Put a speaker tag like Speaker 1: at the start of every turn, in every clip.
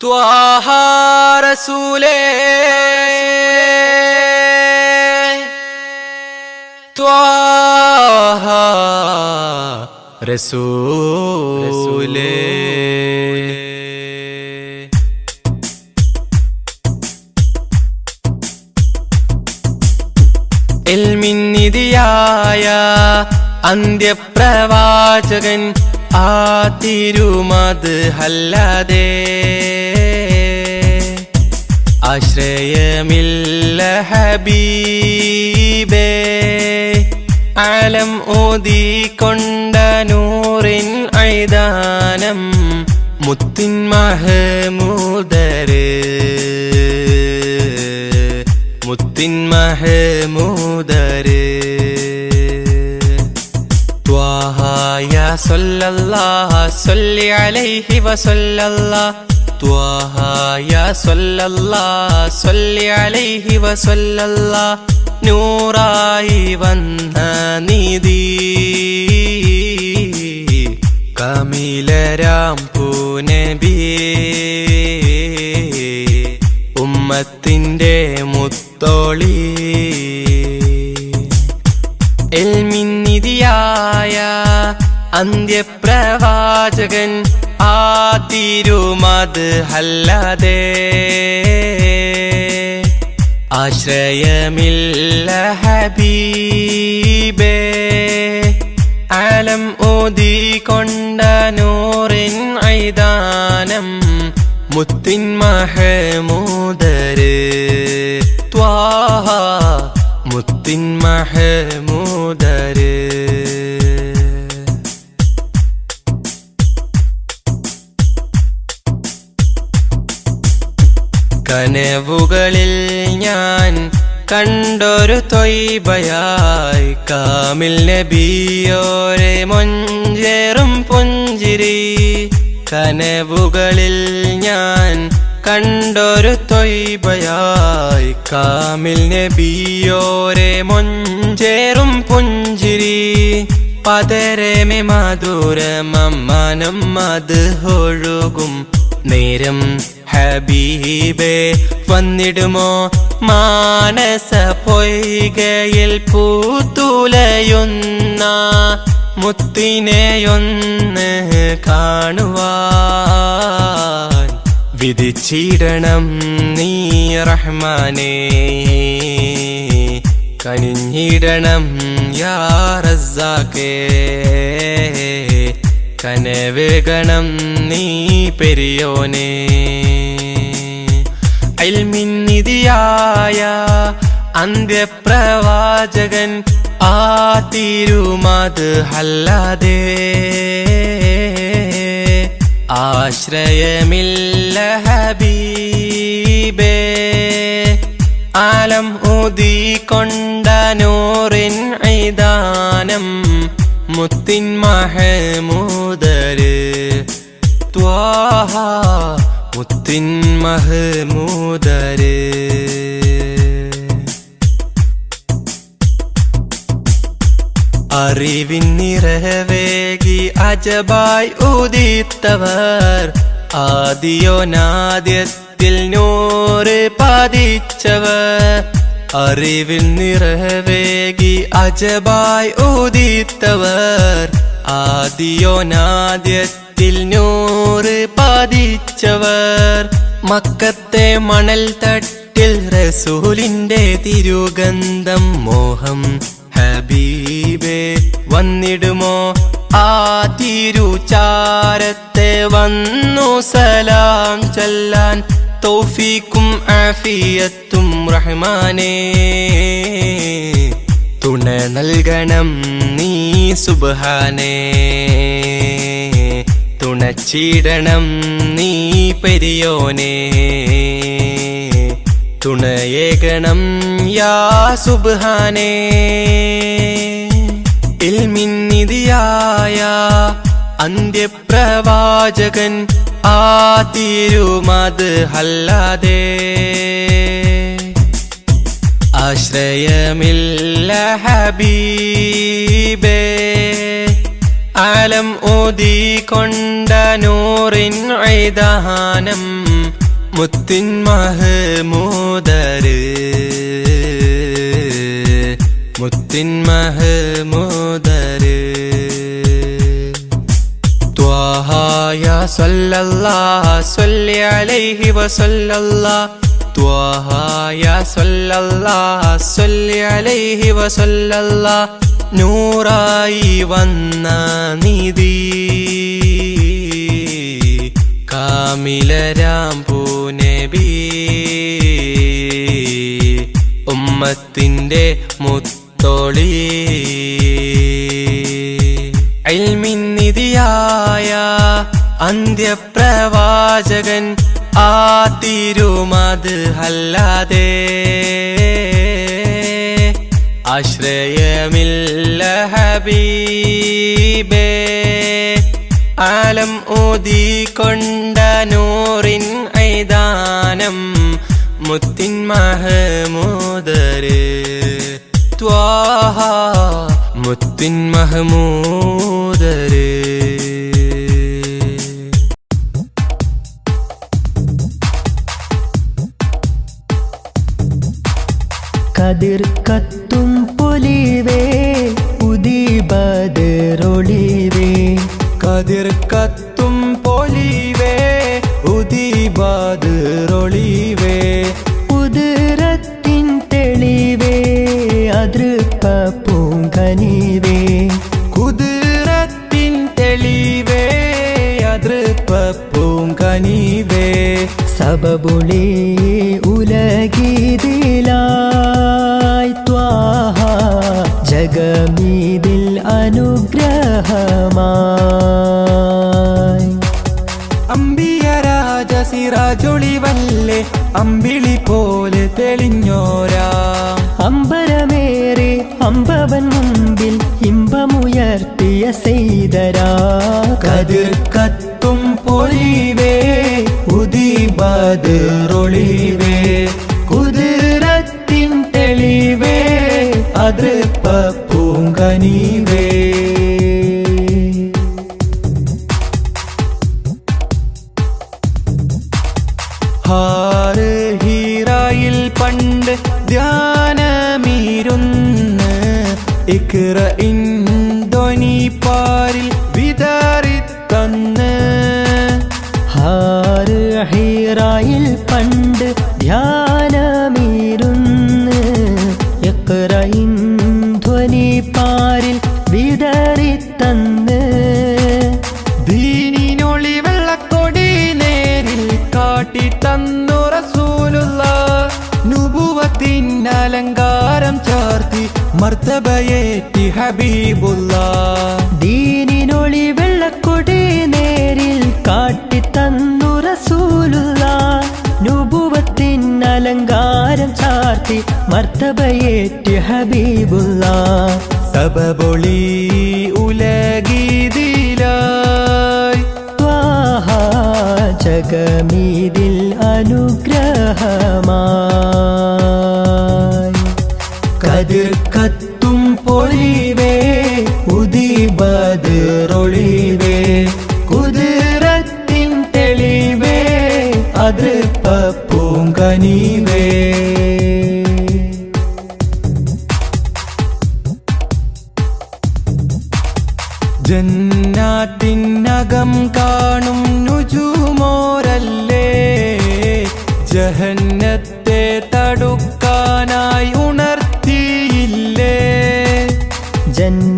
Speaker 1: ത്വാഹ റസൂലേ ത്വാഹ റസൂലേ എൽമിന്നിതിയായ അന്ത്യപ്രവാചകൻ ആ തിരുമത് അല്ലാതെ ആശ്രയമില്ല ഹബീബേ. ആലം ഓതിക്കൊണ്ട നൂറിൻ ഐദാനം മുത്തിൻ മഹമൂദര്. മുത്തിൻ മഹമൂദര്. സല്ലല്ലാഹ സല്ലി അലൈഹി വസല്ലല്ലാഹ. ത്വാഹ യാ സല്ലല്ലാഹ സല്ലി അലൈഹി വസല്ലല്ലാഹ. നൂറായി വന്ന നിധി കമിലരാം പൂനബിയേ ഉമ്മത്തിന്റെ മുത്തോളി. എൽമിന്നിതിയായ അന്ത്യപ്രവാചകൻ ആ തിരുമത് അല്ലാതെ ആശ്രയമില്ല ഹബീബേ. ആലം കൊണ്ട നൂറിൻ ഐദാനം മുത്തിൻ മഹമൂദര്. ത്വാഹ മുത്തിൻ മഹമൂദര്. കനവുകളിൽ ഞാൻ കണ്ടൊരു തൊയ്ബയായി കാമിൽ നബിയോരെ മൊഞ്ചേറും പുഞ്ചിരി. കനവുകളിൽ ഞാൻ കണ്ടൊരു തൊയ്ബയായി കാമിൽ നബിയോരെ മൊഞ്ചേറും പുഞ്ചിരി. പതരമെ മധുരമമ്മാനം മത് ഒഴുകും നേരം ഹബീബേ വന്നിടുമോ? മാനസ പൊയ്കയിൽ പൂത്തുലയുന്ന മുത്തിനെയൊന്ന് കാണുവാൻ വിധിച്ചിടണം നീ റഹ്മാനേ. കനിഞ്ഞിടണം യാ റസാക്കേ കനവേഗണം നീ പെരിയോനേ. അൽമിന്നിതിയായ അന്ത്യപ്രവാചകൻ ആ തിരുമത് അല്ലാതെ ആശ്രയമില്ല ഹബീബേ. ആലം ഊതിക്കൊണ്ട നൂറിൻ ഐദാനം മുത്തിൻ മഹമൂദര് ത്വാഹ. മുത്തിൻ അറിവിൻ നിറവേകി അജബായി ഉദിത്തവർ. ആദിയോ നാദ്യത്തിൽ നൂറ് പതിച്ചവർ. അറിവിൽ നിറവേകി അജബായി ഉദിത്തവർ. ആദിയോ നാദ്യത്തിൽ നൂറ് പാതിച്ചവർ. മക്കത്തെ മണൽ തട്ടിൽ റസൂലിന്റെ തിരുഗന്ധം മോഹം. ഹബീബേ വന്നിടുമോ? ആ തിരുചാരത്തെ വന്നു സലാം ചൊല്ലാൻ തൗഫീക്കും ആഫിയത്തും റഹ്മാനേ. തുണ നൽകണം നീ സുബാനേ തുണച്ചിടണം നീ പെരിയോനെ. തുണയേകണം യാ സുബാനേ ഇൽമിന്നിതിയായ അന്ത്യപ്രവാചകൻ ആ തിരുമത് അല്ലാതെ. ആശ്രയമില്ല ഹബീബേ. ആലം കൊണ്ട നൂറിൻ ഐദാനം മുത്തിൻ മഹമൂദര് മുത്തിൻ മഹമൂദര് ത്വാഹായ സല്ലല്ലാഹ സ്വല്ലി അലൈഹി വസല്ലല്ലാ ത്വാഹ യാ സല്ലല്ലാഹ സ്വല്ലി അലൈഹി വസല്ലല്ലാഹ്. നൂറായി വന്ന നിധി. കാമിലരാം പൂനബി ഉമ്മത്തിന്റെ മുത്തോളി. നിധിയായ അന്ത്യപ്രവാചകൻ ആ തിരുമത് അല്ലാതെ ആശ്രയമില്ല ഹബീബേ. ആലം ഊതിക്കൊണ്ട നൂറിൻ ഐദാനം മുത്തിൻ മഹമൂദര്. ത്വാഹ മുത്തിൻ മഹമൂദര്.
Speaker 2: കതിർ കത്തും പൊലിവേ ഉദിബദറൊളിവേ
Speaker 1: കതിർ കത്തും പൊലിവേ ഉദിബാദറൊളിവേ
Speaker 2: ഉദരത്തിൻ തെളിവേ അതൃപ്പ പൂങ്കനിവേ
Speaker 1: കുതിരത്തിൻ തെളിവേ അതൃപ്പ പൂങ്കനിവേ
Speaker 2: സബബുളി ഉലഗീതിലായി ത്വാഹ ജഗമീതിൽ അനുഗ്രഹമായി.
Speaker 1: അമ്പിയരാജ സിറാജൊളിവല്ലേ അമ്പിളി പോലെ തെളിഞ്ഞോരാ.
Speaker 2: അമ്പരമേറെ അമ്പവൻ മുമ്പിൽ ഇമ്പമുയർത്തിയ സെയ്തരാ
Speaker 1: കതിർ കത്തും പൊലിവേ ഉദിബാദറൊളിവേ കുതിരത്തിൻ തെളിവേ അതൃപ്പ മർത്തബയേറ്റി ഹബീബുള്ള
Speaker 2: ദീനിനൊളി വെള്ളക്കൊടി നേരിൽ കാട്ടിത്തന്നു റസൂലുള്ള നുബുവത്തിൻ അലങ്കാരം ചാർത്തി മർത്തബയേറ്റി ഹബീബുള്ള
Speaker 1: സബബൊളി ഉലഗീതിലായി.
Speaker 2: ത്വാഹ ജഗമീതിൽ അനുഗ്രഹമായി.
Speaker 1: കതിർ കത്തും ഉദിബദറൊളിവേ കുതിരത്തിൻ തെളിവേ അത് പൂങ്കനിവേ. ജന്നാത്തിനകം കാണും നുജുമോരല്ലേ ജഹന്നത്തെ തടുക്കാനായി ഉണർത്തിയില്ലേ?
Speaker 2: ജന്നാത്തിനകം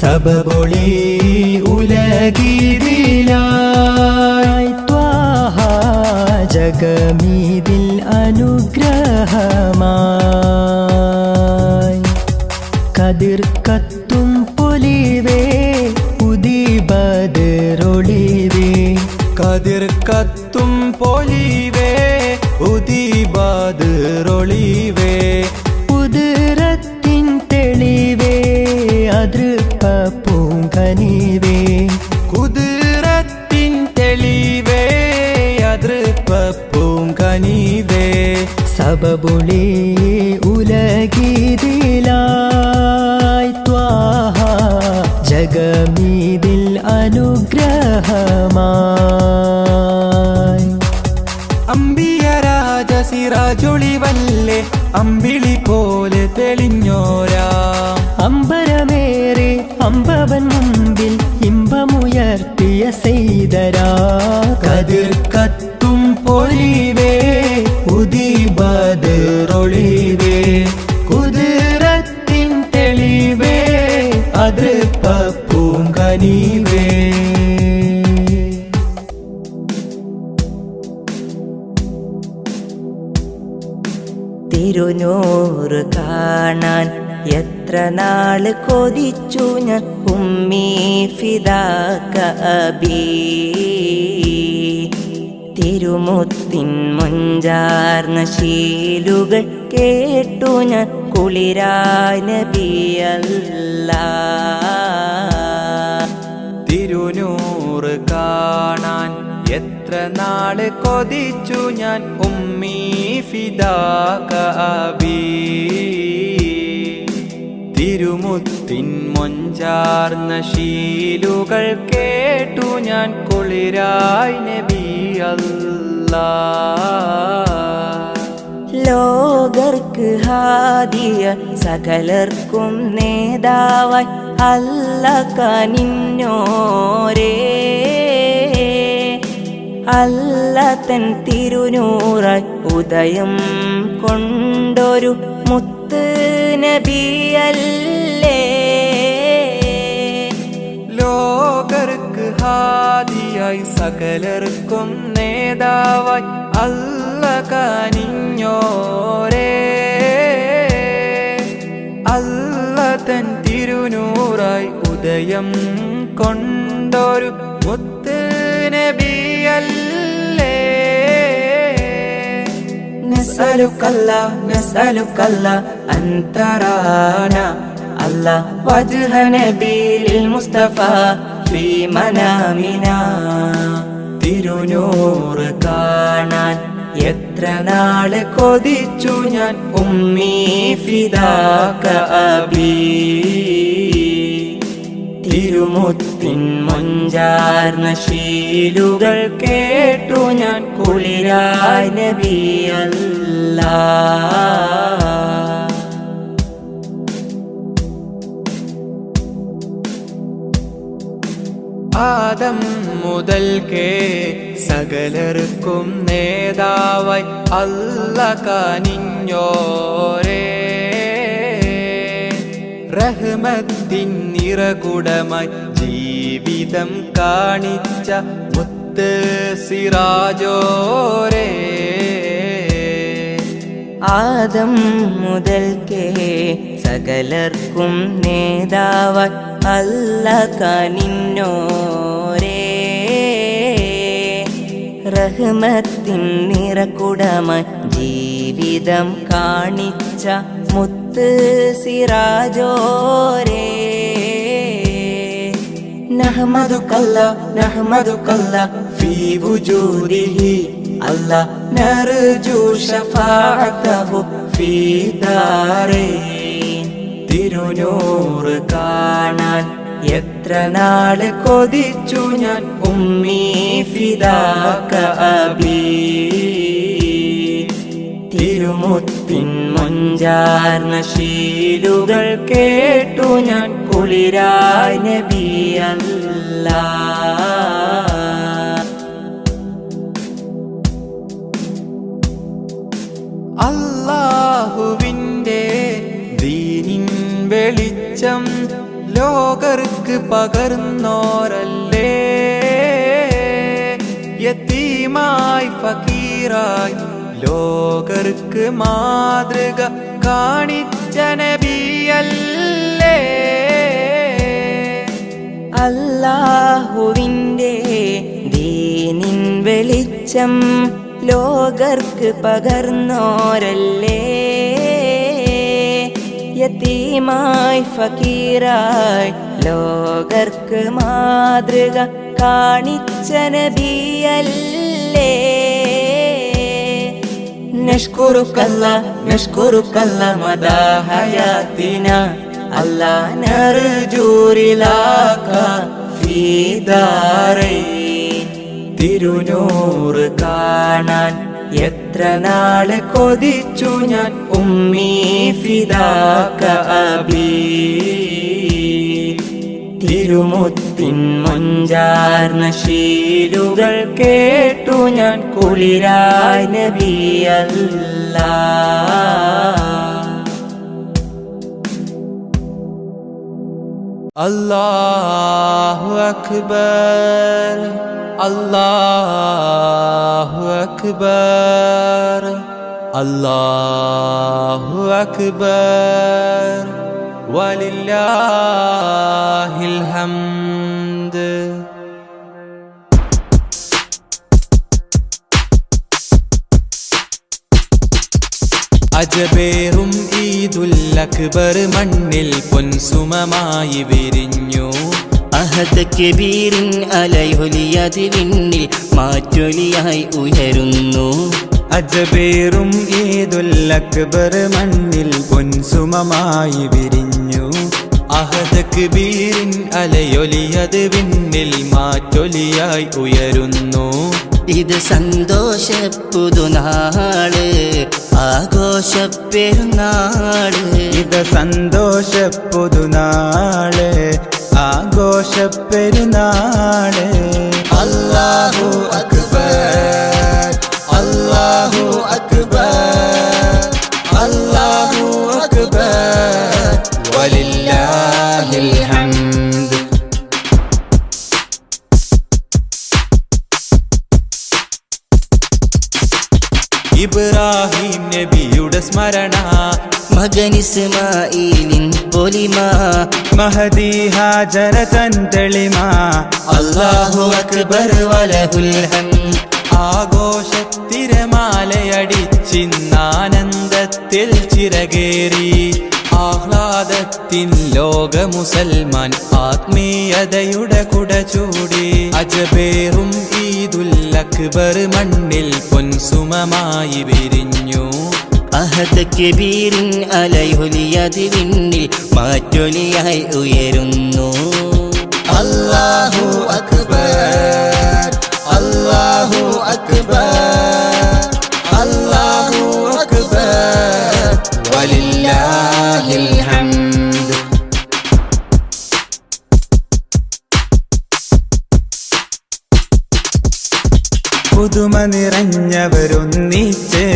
Speaker 1: സബബൊളി ഉലഗീതിലായി
Speaker 2: ത്വാഹ ജഗമീതിൽ അനുഗ്രഹമായി. കതിർ കത്തും പൊലിവേ ഉദീപതിരൊളിവേ.
Speaker 1: കതിർ കത്തും പൊലിവേ ഉദീബാതിറൊളിവേ
Speaker 2: പൂങ്കനിവേ
Speaker 1: കുതിരത്തിൻ തെളിവേ അതൃപ്പ കനീവേ.
Speaker 2: സബബുളി ഉലഗീതിലായി ത്വാഹ ജഗമീതിൽ അനുഗ്രഹമായി.
Speaker 1: അമ്പിയ രാജ സിറാജൊളിവല്ലേ അമ്പിളി പോലെ തെളിഞ്ഞോരാ.
Speaker 2: അമ്പരമേറെ അമ്പവൻ മുമ്പിൽ ഇമ്പമുയർത്തിയ സെയ്തരാ
Speaker 1: കതിർ കത്തും പൊലിവേ ഉദീബാതിറൊളിവേ കുതിരത്തിൻ തെളിവേ അതൃപ്പ പൂങ്കനിവേ
Speaker 3: തിരുനൂറ് കാണാൻ എത്ര നാൾ കൊതിച്ചു ഞാൻ ഉമ്മീ ഫിദാക്ക അബീ. തിരുമുത്തിൻ മുഞ്ചാർന്ന ശീലുകൾ കേട്ടു ഞാൻ കുളിരായ നബിയല്ല.
Speaker 1: തിരുനൂറ് കാണാൻ എത്ര നാൾ കൊതിച്ചു ഞാൻ ഉമ്മി ഫിദാകബി തിരുമുത്തിൻ മൊഞ്ചാർന്ന ശീലുകൾ കേട്ടു ഞാൻ കുളിരായി നബി അല്ലാ.
Speaker 3: ലോകർക്ക് ഹാദിയ സകലർക്കും നേതാവായി അല്ല കനിഞ്ഞോരേ. അല്ല തൻ തിരുനൂറായി ഉദയം കൊണ്ടൊരു നബിയല്ലേ?
Speaker 1: ലോകർക്ക് ഹാദിയായി സകലർക്കും നേതാവായി അല്ല കനിഞ്ഞോരേ. അല്ല തൻ തിരുനൂറായി ഉദയം കൊണ്ടൊരു മുത്ത് നബിയല്ലേ?
Speaker 3: نسألك الله نسألك الله أن ترانا الله وجه نبي المصطفى في منامنا
Speaker 1: തിരുനൂറ് കാണാൻ എത്ര നാള് കൊതിച്ചു ഞാൻ ഉമ്മി ഫിദാക അബി
Speaker 3: തിരുമുത്തിൻ മഞ്ചാർന്ന ശീലുകൾ കേട്ടു ഞാൻ കുളിരായ നബിയല്ല.
Speaker 1: ആദം മുതൽക്കേ സകലർക്കും നേതാവായി അല്ല കനിഞ്ഞോരേ റഹ്മത്തിൻ നിറകുടമായി ജീവിതം കാണിച്ച മുത്ത് സിറാജോരേ.
Speaker 3: ആദം മുതൽക്കേ സകലർക്കും നേതാവ് അല്ല കനിന്നോരേ റഹ്മത്തിൻ നിറകുടമായി ജീവിതം കാണിച്ച മുത്ത് സിറാജോരേ نحمدك الله نحمدك الله في وجوده الله نرجو شفاعته في دارين
Speaker 1: തിരുനൂറ് കാണാൻ എത്ര നാള് കൊതിച്ചു ഞാൻ ഉമ്മി ഫിദാക അബി
Speaker 3: തിരുമുത്തിൻ മുഞ്ചാർന്ന ശീലുകൾ കേട്ടു ഞാൻ കുളിരായ നബിയല്ല.
Speaker 1: അല്ലാഹുവിന്റെ ദീനിൻ വെളിച്ചം ലോകർക്ക് പകർന്നോരല്ലേ? യത്തീമായി ഫക്കീറായി ലോകർക്ക് മാതൃക കാണിച്ച നബിയല്ലേ അല്ലാഹുവിന്റെ ദീനിൻ
Speaker 3: വെളിച്ചം ലോകർക്ക് പകർന്നോരല്ലേ? യത്തീമായി ഫക്കീറായി ലോകർക്ക് മാതൃക കാണിച്ച നബിയല്ലേ نشكرك الله نشكرك الله مدى حياتنا الله نرجو رلاك في دارين തിരുനൂറ് കാണാൻ എത്ര നാള് കൊതിച്ചു ഞാൻ ഉമ്മീ ഫിദാക്ക അബീ തിരുമുത്തിൻ മുഞ്ചാർന്ന ശീലുകൾ കേട്ടു ഞാൻ കുളിരായി നബിയല്ല.
Speaker 1: അല്ലാഹു അക്ബർ അല്ലാഹു അക്ബർ അല്ലാഹു അക്ബർ. വലില്ലാഹിൽ അജബേറും ഈദുൽ അക്ബർ മണ്ണിൽ പൊൻസുമമായി വിരിഞ്ഞു.
Speaker 4: അഹദ കബീറിൻ അലയൊലിയതിവിന്നിൽ മാറ്റൊലിയായി ഉയരുന്നു.
Speaker 1: അജബേറും ഈദുൽ അക്ബർ മണ്ണിൽ പൊൻസുമമായി വിരിഞ്ഞു. അഹദ കബീറിൻ അലയൊലിയത് വിണ്ണിൽ മാറ്റൊലിയായി ഉയരുന്നു.
Speaker 4: ഇത് സന്തോഷ പുതുനാൾ. ആഘോഷ പെരുന്നാൾ
Speaker 1: ഇത് സന്തോഷ പുതുനാൾ. ആഘോഷ പെരുന്നാൾ അല്ലാഹു അക്ബർ. അല്ലാഹു അക്ബർ. അല്ലാഹു അക്ബർ. വലില്ലാഹിൽ ഹംദ്. ഇബ്രാഹിം സ്മരണ.
Speaker 4: മകനിസ്മായിലിൻ പൊലിമ
Speaker 1: മഹദി ഹാജര തൻ തെളിമ.
Speaker 4: അല്ലാഹു അക്ബർ വലഹുൽ
Speaker 1: ആഘോഷത്തിരമാലയടിച്ചിന്നാനന്ദത്തിൽ ചിറകേറി. ആഹ്ലാദത്തിൻ ലോക മുസൽമാൻ ആത്മീയതയുടെ കുട ചൂടി. അജബേറും ഈദുൽ അക്ബർ മണ്ണിൽ പൊൻസുമമായി വിരിഞ്ഞു.
Speaker 4: അഹദ് കബീറിൻ അലയൊലിയതിവിന്നിൽ മാറ്റൊലിയായി ഉയരുന്നു.
Speaker 1: അല്ലാഹു അക്ബർ അല്ലാഹു അക്ബർ അല്ലാഹു അക്ബർ. വലില്ലാഹിൽ ഹംദ്. പുതുമ നിറഞ്ഞവരൊന്നിച്ച്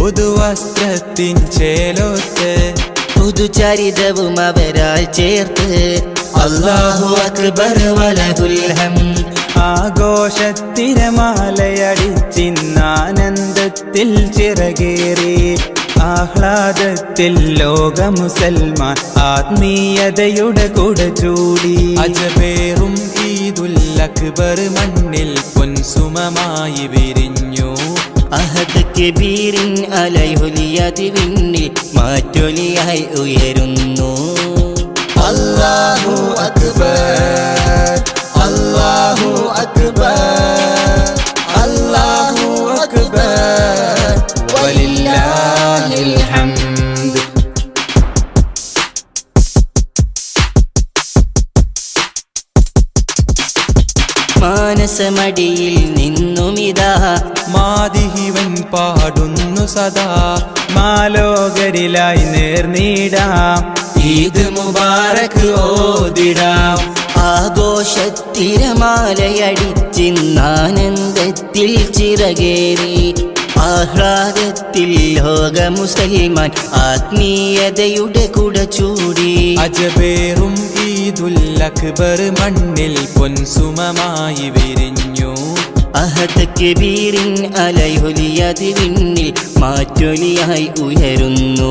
Speaker 1: പുതുവസ്ത്രത്തിൻ ചേലോത്ത്
Speaker 4: പുതുചരിതവും അവരാൽ ചേർത്ത് അള്ളാഹു അക്ബർ വലതുൽഹം.
Speaker 1: ആഘോഷത്തിരമാലയടിച്ചിന്നാനന്ദത്തിൽ ചിറകേറി. ആഹ്ലാദത്തിൽ ലോക മുസൽമാൻ ആത്മീയതയുടെ കൂടെ ചൂടി. അജബേറും ഈദുൽ അക്ബർ മണ്ണിൽ പൊൻസുമമായി വിരിഞ്ഞു.
Speaker 4: അഹദ് കബീറിൻ അലയൊലിയതിവിന്നിൽ മാറ്റൊലിയായി ഉയരുന്നു.
Speaker 1: അല്ലാഹു അക്ബർ അല്ലാഹു അക്ബർ അല്ലാഹു അക്ബർ. വലില്ലാഹിൽ ഹംദ്.
Speaker 4: മാനസമടിയിൽ നിന്നുമിതാ
Speaker 1: മാതിഹിവൻ പാടുന്നു സദാ. മാലോകരിലായി നേർനീടാം ഈദ് മുബാറക് ഓതിടാം.
Speaker 4: ആഘോഷത്തിരമാലയടിച്ചിന്നാനന്ദത്തിൽ ചിറകേറി. ആഹ്ലാദത്തിൽ ലോക മുസൽമാൻ ആത്മീയതയുടെ കുട ചൂടി.
Speaker 1: അജബേറും ഈദുൽ അക്ബർ മണ്ണിൽ പൊൻസുമമായി വിരിഞ്ഞു.
Speaker 4: അഹദ് കബീറിൻ അലയൊലിയതിവിന്നിൽ മാറ്റൊലിയായി ഉയരുന്നു.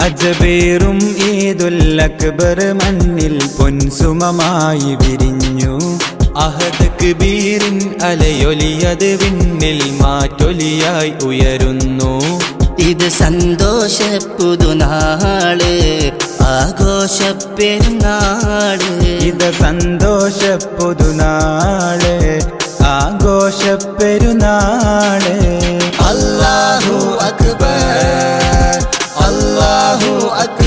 Speaker 1: അജബേറും അക്ബർ മണ്ണിൽ പൊൻസുമമായി വിരിഞ്ഞു.
Speaker 4: അഹദ് കബീരിൻ അലയൊലിയത് വിണ്ണിൽ മാറ്റൊലിയായി ഉയരുന്നു.
Speaker 3: ഇത് സന്തോഷ പുതുനാൾ ആഘോഷ പെരുന്നാൾ.
Speaker 4: ഇത് സന്തോഷ പുതുനാൾ ആഘോഷ അല്ലാഹു അക്ബർ
Speaker 3: അല്ലാഹു അക്ബർ.